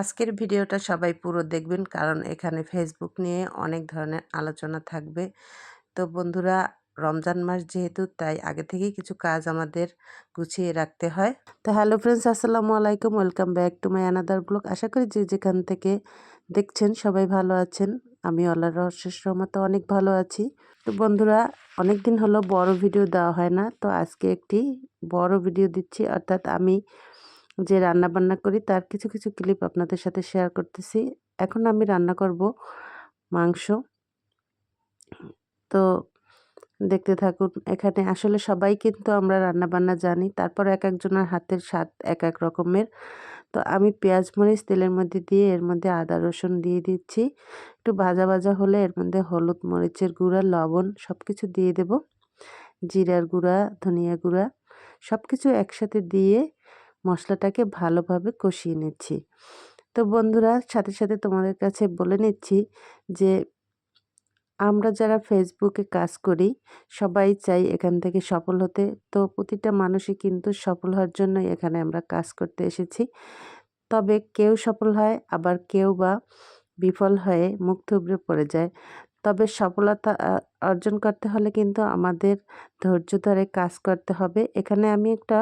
আজকের ভিডিওটা সবাই পুরো দেখবেন, কারণ এখানে ফেসবুক নিয়ে অনেক ধরনের আলোচনা থাকবে। তো বন্ধুরা, রমজান মাস যেহেতু, তাই আগে থেকেই কিছু কাজ আমাদের গুছিয়ে রাখতে হয়। তো হ্যালো ফ্রেন্ডস আসসালামু আলাইকুম। Welcome back to my another blog আশা করি যে যেখান থেকে দেখছেন সবাই ভালো আছেন। আমি আল্লাহর রহস্যের রহমতে অনেক ভালো আছি। তো বন্ধুরা অনেক দিন হলো বড় ভিডিও দেওয়া হয় না। তো আজকে একটি বড় ভিডিও দিচ্ছি। অর্থাৎ আমি যে রান্না বান্না করি, তার কিছু কিছু ক্লিপ আপনাদের সাথে শেয়ার করতেছি। এখন আমি রান্না করব মাংস। তো দেখতে থাকুন, এখানে আসলে সবাই কিন্তু আমরা রান্না বান্না জানি, তারপর এক একজনের হাতের স্বাদ এক এক রকমের। তো আমি পেঁয়াজ, মরিচ, তেলের মধ্যে দিয়ে এর মধ্যে আদা, রসুন দিয়ে দিচ্ছি। একটু ভাজা ভাজা হলে এর মধ্যে হলুদ, মরিচের গুঁড়া, লবণ সব কিছু দিয়ে দেব। জিরার গুঁড়া, ধনিয়া গুঁড়া সব কিছু একসাথে দিয়ে মশলাটাকে ভালোভাবে কষিয়ে নিচ্ছি। তো বন্ধুরা, সাথে সাথে তোমাদের কাছে বলে নিচ্ছি যে, আমরা যারা ফেসবুকে কাজ করি, সবাই চাই এখান থেকে সফল হতে। তো প্রতিটা মানুষই কিন্তু সফল হওয়ার জন্য এখানে আমরা কাজ করতে এসেছি। তবে কেউ সফল হয়, আবার কেউ বা বিফল হয়ে মুখ থুবড়ে পড়ে যায়। তবে সফলতা অর্জন করতে হলে কিন্তু আমাদের ধৈর্য ধরে কাজ করতে হবে। এখানে আমি একটা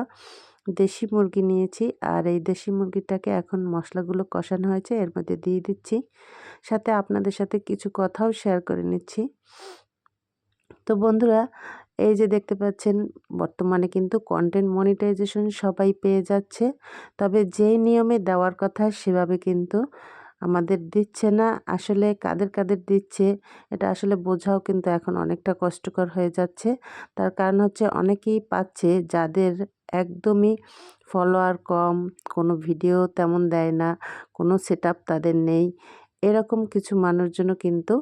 দেশি মুরগি নিয়েছি আর এই দেশি মুরগিটাকে এখন মশলাগুলো কষানো হয়েছে, এর মধ্যে দিয়ে দিচ্ছি। সাথে আপনাদের সাথে কিছু কথাও শেয়ার করে নিচ্ছি। তো বন্ধুরা, এই যে দেখতে পাচ্ছেন, বর্তমানে কিন্তু কন্টেন্ট মনিটাইজেশন সবাই পেয়ে যাচ্ছে। তবে যে নিয়মে দেওয়ার কথা সেভাবে কিন্তু আমাদের দিচ্ছে না, আসলে কাদের কাদের দিচ্ছে, এটা আসলে বোঝাও কিন্তু এখন অনেকটা কষ্টকর হয়ে যাচ্ছে। তার কারণ হচ্ছে অনেকেই পাচ্ছে যাদের একদমই ফলোয়ার কম, কোনো ভিডিও তেমন দেয় না, কোনো সেট তাদের নেই, এরকম কিছু মানুষজন কিন্তু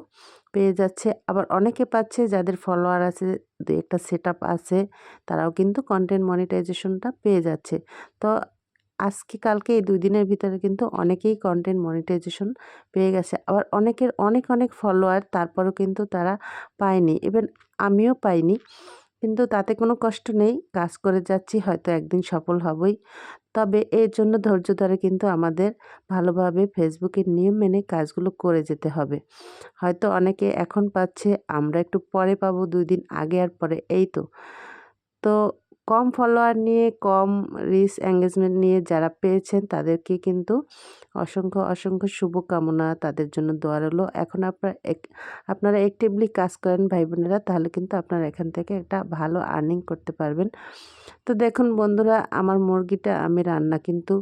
পেয়ে যাচ্ছে। আবার অনেকে পাচ্ছে যাদের ফলোয়ার আছে দু একটা সেট আছে, তারাও কিন্তু কন্টেন্ট মনিটাইজেশনটা পেয়ে যাচ্ছে। তো আজকে কালকে এই দুই দিনের ভিতরে কিন্তু অনেকেই কন্টেন্ট মনিটাইজেশন পেয়ে গেছে। আবার অনেকের অনেক অনেক ফলোয়ার তারপরও কিন্তু তারা পায়নি। ইভেন আমিও পাইনি। কিন্তু তাতে কোনো কষ্ট নেই। কাজ করে যাচ্ছি, হয়তো একদিন সফল হবই। তবে এর জন্য ধৈর্য ধরে কিন্তু আমাদের ভালোভাবে ফেসবুকের নিয়ম মেনে কাজগুলো করে যেতে হবে। হয়তো অনেকে এখন পাচ্ছে, আমরা একটু পরে পাবো, দুই দিন আগে আর পরে, এই তো। তো কম ফলোয়ার নিয়ে, কম রিস এঙ্গেজমেন্ট নিয়ে যারা পেয়েছেন তাদেরকে কিন্তু অসংখ্য অসংখ্য শুভকামনা। তাদের জন্য দোয়া রইল। এখন আপনারা আপনারা অ্যাক্টিভলি কাজ করেন ভাই বোনেরা, তাহলে কিন্তু আপনারা এখান থেকে একটা ভালো আর্নিং করতে পারবেন। তো দেখুন বন্ধুরা, আমার মুরগিটা আমি রান্না কিন্তু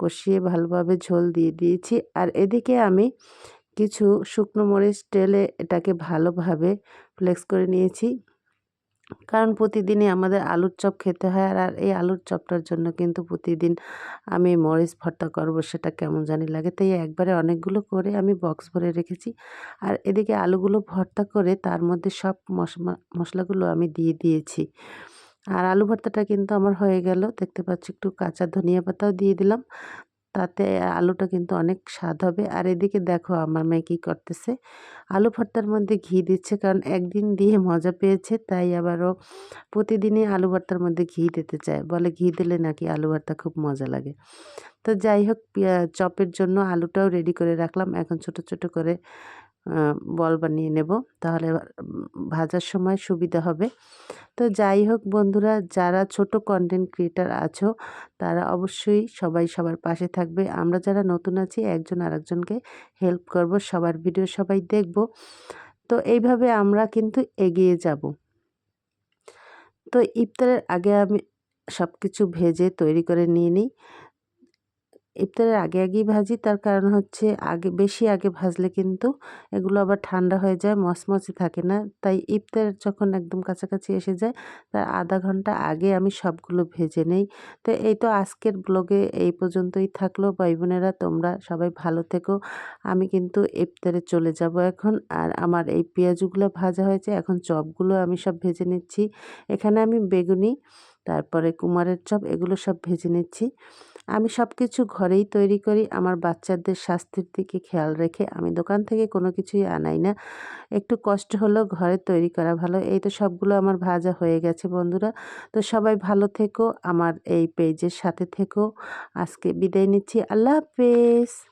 কষিয়ে ভালোভাবে ঝোল দিয়ে দিয়েছি। আর এদিকে আমি কিছু শুকনো মরিচ টেলে এটাকে ভালোভাবে ফ্লেক্স করে নিয়েছি। কারণ প্রতিদিনই আমাদের আলুর চপ খেতে হয় আর আর এই আলুর চপটার জন্য কিন্তু প্রতিদিন আমি মরিচ ভর্তা করব, সেটা কেমন জানি লাগে। তাই একবারে অনেকগুলো করে আমি বক্স ভরে রেখেছি। আর এদিকে আলুগুলো ভর্তা করে তার মধ্যে সব মশলাগুলো আমি দিয়ে দিয়েছি। আর আলু ভর্তাটা কিন্তু আমার হয়ে গেল। দেখতে পাচ্ছি একটু কাঁচা ধনিয়া পাতাও দিয়ে দিলাম। তাতে আলুটা কিন্তু অনেক স্বাদ হবে। আর এদিকে দেখো আমার মেয়ে কী করতেছে। আলু ভর্তার মধ্যে ঘি দিচ্ছে কারণ একদিন দিয়ে মজা পেয়েছে, তাই আবারও প্রতিদিনই আলু ভর্তার মধ্যে ঘি দিতে চায়। বলে ঘি দিলে নাকি আলু ভর্তা খুব মজা লাগে। তো যাই হোক চপের জন্য আলুটাও রেডি করে রাখলাম। এখন ছোট ছোট করে বল বানিয়ে নেব। তাহলে ভাজার সময় সুবিধা হবে। তো যাই হোক বন্ধুরা, যারা ছোট কন্টেন্ট ক্রিয়েটার আছো, তারা অবশ্যই সবাই সবার পাশে থাকবে। আমরা যারা নতুন আছি, একজন আরেকজনকে হেল্প করব, সবার ভিডিও সবাই দেখব। তো এইভাবে আমরা কিন্তু এগিয়ে যাব। তো ইফতারের আগে আমি সব কিছু ভেজে তৈরি করে নিয়ে নিই। ইফতারের আগে আগেই ভাজি, তার কারণ হচ্ছে আগে, বেশি আগে ভাজলে কিন্তু এগুলো আবার ঠান্ডা হয়ে যায়, মচমচে থাকে না। তাই ইফতার যখন একদম কাছাকাছি এসে যায়, তার আধা ঘণ্টা আগে আমি সবগুলো ভেজে নেই। তো এই তো আজকের ব্লগে এই পর্যন্তই থাকল। ভাই বোনেরা, তোমরা সবাই ভালো থেকো। আমি কিন্তু ইফতারে চলে যাব এখন। আর আমার এই পেঁয়াজগুলো ভাজা হয়েছে, এখন চপগুলো আমি সব ভেজে নিচ্ছি। এখানে আমি বেগুনি তারপরে কুমারের চপ, এগুলো সব ভেজে নিচ্ছি। আমি সব কিছু ঘরেই তৈরি করি। আমার বাচ্চাদের স্বাস্থ্যের দিকে খেয়াল রেখে আমি দোকান থেকে কোনো কিছুই আনাই না। একটু কষ্ট হলেও ঘরে তৈরি করা ভালো। এই তো সবগুলো আমার ভাজা হয়ে গেছে বন্ধুরা। তো সবাই ভালো থেকো। আমার এই পেজের সাথে থেকো। আজকে বিদায় নিচ্ছি। আল্লাহ হাফেজ।